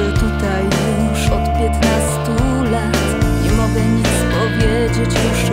że tutaj już od piętnastu lat nie mogę nic powiedzieć już